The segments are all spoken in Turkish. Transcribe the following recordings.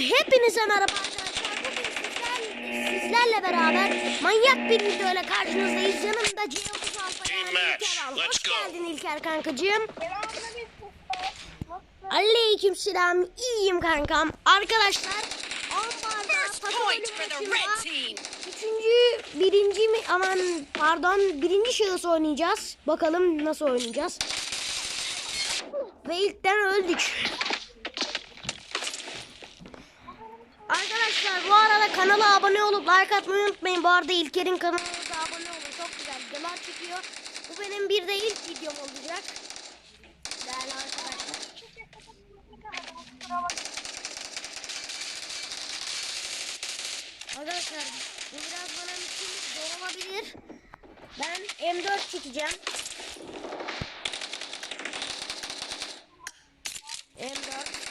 hepinize merhaba arkadaşlar. Bugün sizler, sizlerle beraber manyak bir videoyla karşınızdayız. Yanımda yani match. İlker. Hoş geldin İlker kankacığım. Aleyküm selam. İyiyim kankam. Arkadaşlar. Üçüncü, birinci mi aman pardon birinci şahıs oynayacağız. Bakalım nasıl oynayacağız. Ve ilkten öldük. Arkadaşlar kanala abone olup like atmayı unutmayın. Bu arada İlker'in kanalına da abone olun. Çok güzel videolar çekiyor. Bu benim bir de ilk videom olacak. Değerli arkadaşlar. Arkadaşlar bu biraz bana için zor olabilir. Ben M4 çekeceğim. M4.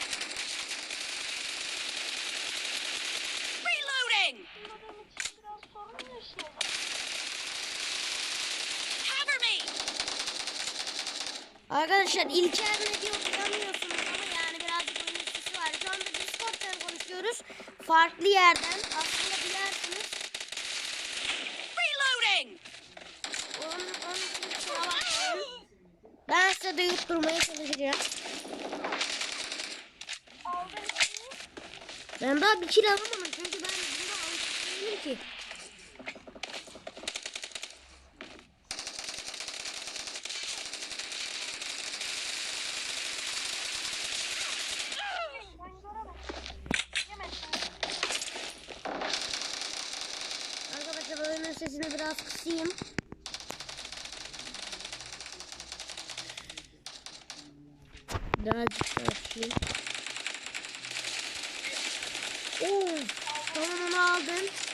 Cover me. Arkadaşlar İlker ne diyor bilmiyorsunuz ama yani birazcık oyun sesi var. Şu anda Discord'dan konuşuyoruz. Farklı yerden aslında bilersiniz. Reloading. Onun, onun için kusura bakmayın. Ben size de yutturmaya çalışacağım. Ben daha bir kill alamadım alışık değilim ki. Arkadaşlar oyunun sesini biraz kısayım. Daha açayım. Oo, tamam onu aldın.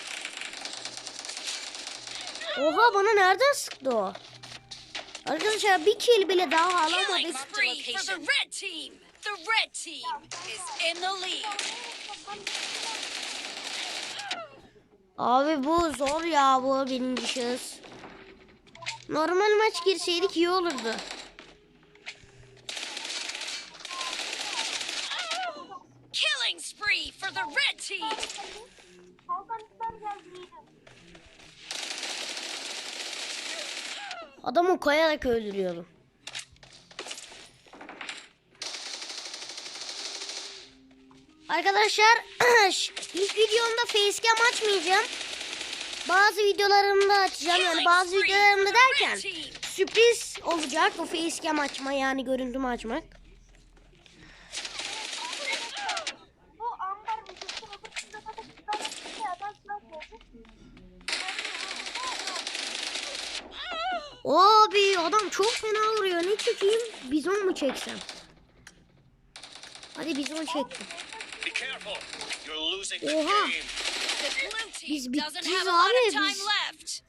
Oha bana nereden sıktı o? Arkadaşlar bir kill bile daha alamadık. Abi bu zor ya bu birinci şahıs. Normal maç girseydik iyi olurdu. Killing spree for the red team. Adamı koyarak öldürüyorum. Arkadaşlar ilk videomda facecam açmayacağım. Bazı videolarımda açacağım yani bazı videolarımda derken sürpriz olacak o facecam açma yani görüntümü açmak. Abi adam çok fena vuruyor ne çekeyim bizon mu çeksem? Hadi bizon çektim. Oha. Biz bittiyiz abi, biz- left.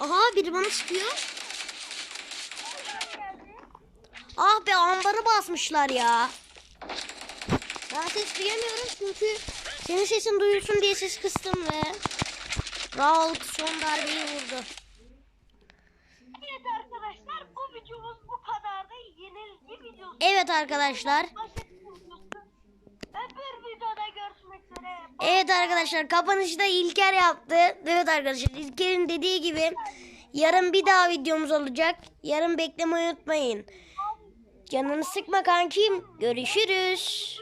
Aha biri bana sıkıyor. Ah be ambarı basmışlar ya. Ben ses duyamıyorum çünkü senin sesin duyulsun diye ses kıstım ve Raul son darbeyi vurdu. Evet arkadaşlar bu videomuz bu kadardı. Yenilgi videosu. Evet arkadaşlar. Öbür videoda görüşmek üzere. Evet arkadaşlar kapanışı da İlker yaptı. Evet arkadaşlar İlker'in dediği gibi yarın bir daha videomuz olacak. Yarın beklemeyi unutmayın. Canını sıkma kankim. Görüşürüz.